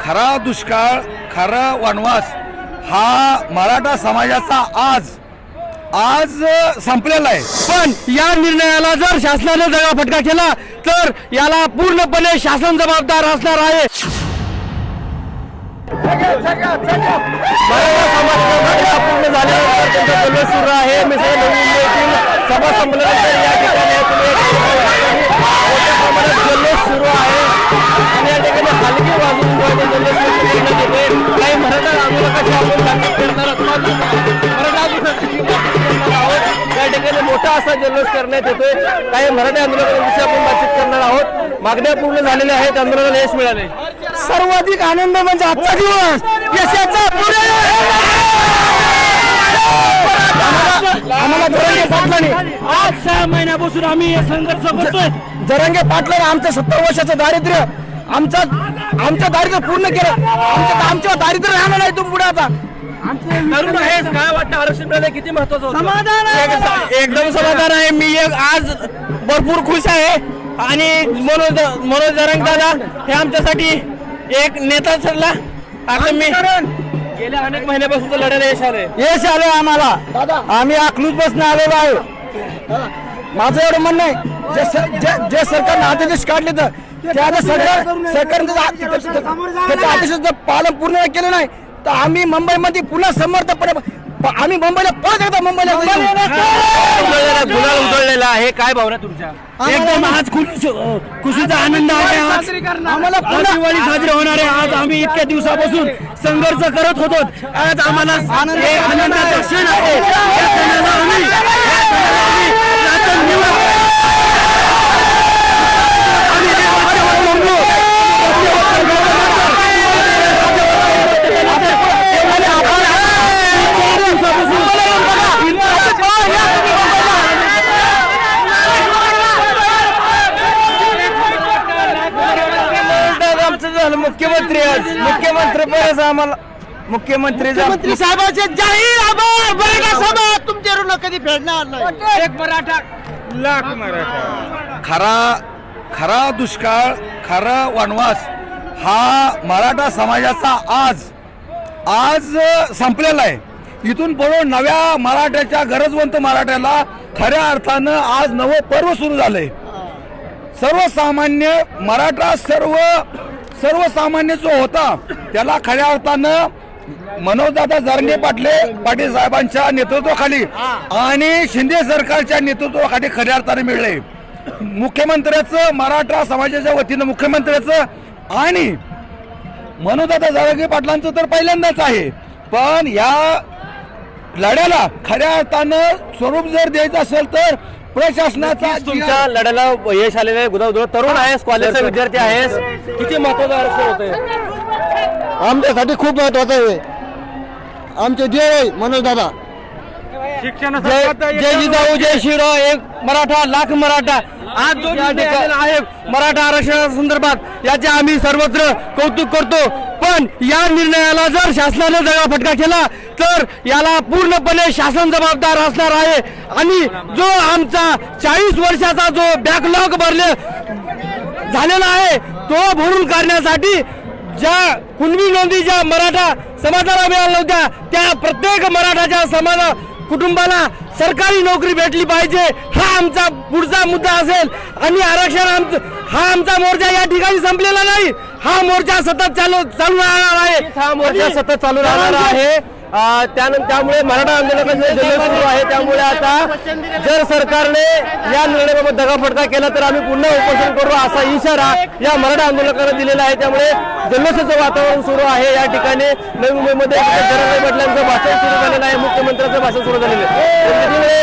खरा दुष्काळ खरा वनवास हा मराठा समाजाचा आज आज संपलेला आहे. पण या निर्णयाला जर शासनाने जगा फटका केला तर याला पूर्णपणे शासन जबाबदार असणार आहे. पूर्ण झाल्यानंतर त्यांचा जल्लोष सुरू आहे. मी नवी नवीन सभा संपल्यानंतर या ठिकाणी मोठा जल्लोष करण्यात येतोय. काही मराठी आंदोलकांविषयी आपण बातचीत करणार आहोत. मागण्या पूर्ण झालेल्या आहेत. आंदोलनाला यश मिळाले सर्वाधिक आनंद म्हणजे आजचा दिवस. यशाचा आम्हाला जरंगे पाटलाने आज सहा महिन्यापासून आम्ही हे संघर्ष करतोय. जरंगे पाटलाने आमचं सत्तर वर्षाचं दारिद्र्य आमचं आमचं दारिद्र्य पूर्ण केलं. आमचं आमच्या दारिद्र्य राहणार नाही तुम्ही पुढे आता. तरुण काय वाटतं आरक्षण मिळालं? किती महत्वाचं समाधान एकदम समाधान आहे. मी एक आज भरपूर खुश आहे. आणि मनोज मनोज जरंग दादा हे आमच्यासाठी एक नेता ठरला. आता मी गेल्या अनेक महिन्यापासून तो लढायला यश आले यश आले आम्हाला. आम्ही अकलूज बसणं आलेलो आहे माझं एवढं म्हणणं आहे. जे स- जे जे सरकारनं आदेश काढले तर त्या आदेश सरकार सरकारनं त्याचं आ- त्याचं- त्याच्या आदेशाचं पालन पूर्ण केलं नाही. तर आम्ही मुंबईमध्ये पुन्हा समर्थपणे आम्ही मुंबईला परत एकदा मुंबईला गुलाल उधळलेला आहे. काय भावना तुमच्या? एकदम आज खुशीचा आनंद आहे आज. आम्हाला पुन्हा दिवाळी साजरी होणार आहे. आज आम्ही इतक्या दिवसापासून संघर्ष करत होतो. आज आम्हाला आनंदाचा क्षण आहे या क्षणाला आम्ही- या क्षणाला आम्ही रात्रंदिवस आम्ही हे वाक्यावर रमलो. आणि आपण इतक्या दिवसापासून आमचं झालं मुख्यमंत्री आज. मुख्यमंत्री परत आम्हाला मुख्यमंत्री मुख्यमंत्री साहेबांचे जाहीर आभार. मराठा सभा तुमचे ऋण कधी फेडणार नाही. एक मराठा लाख मराठा. खरा खरा दुष्काळ खरा वनवास हा मराठा समाजाचा आज आज संपलेला आहे. इथून पुढे नव्या मराठ्याच्या गरजवंत मराठ्याला खऱ्या अर्थानं आज नवं पर्व सुरू झालंय. सर्वसामान्य मराठा सर्व सर्वसामान्य जो होता त्याला खऱ्या अर्थानं मनोजदादा जरंगे पाटले पाटील साहेबांच्या नेतृत्वाखाली आणि शिंदे सरकारच्या नेतृत्वाखाली खऱ्या अर्थाने मिळले. मुख्यमंत्र्याचं मराठा समाजाच्या वतीनं मुख्यमंत्र्याचं आणि मनोजदादा जरंगे पाटलांचं तर पहिल्यांदाच आहे. पण या लढ्याला खऱ्या अर्थानं स्वरूप जर द्यायचं असेल तर प्रशासनाचा तुमच्या लढ्याला यश आलेलं आहे. गुदावधुळ तरुण आहेस कॉलेजचा विद्यार्थी आहेस. किती महत्वाचं आरक्षण होतंय? आमच्यासाठी खूप महत्वाचं आहे. आमचे देव आहे मनोज दादा. जय जय जिजाऊ जय शिवराव एक मराठा लाख मराठा. आज जो आहे मराठा आरक्षणा संदर्भात याचे आम्ही सर्वत्र कौतुक करतो. पण या निर्णयाला जर शासनाने दगाफटका केला तर याला पूर्णपणे शासन जबाबदार असणार आहे. आणि जो आमचा चाळीस वर्षाचा जो बॅकलॉग भरले झालेला आहे तो भरून काढण्यासाठी ज्या कुणबी नोंदी ज्या मराठा समाजाला मिळाल्या नव्हत्या त्या प्रत्येक मराठाच्या समाजा कुटुंबाला सरकारी नोकरी भेटली पाहिजे हा आमचा पुढचा मुद्दा असेल. आणि आरक्षण आमचं हा आमचा मोर्चा या ठिकाणी संपलेला नाही. हा मोर्चा सतत चालू चालू राहणार आहे. हा मोर्चा सतत चालू राहणार आहे. त्यानंतर त्यामुळे मराठा आंदोलनाचा जल्लोष सुरू आहे. त्यामुळे आता जर सरकारने या निर्णयाबाबत दगाफटका केला तर आम्ही पुन्हा उपोषण करू असा इशारा या मराठा आंदोलकांना दिलेला आहे. त्यामुळे जल्लोषाचं वातावरण सुरू आहे. या ठिकाणी नवी मुंबईमध्ये जरांगे पाटलांचं भाषण सुरू झालेलं आहे. मुख्यमंत्र्यांचं भाषण सुरू झालेलं आहे. त्यामुळे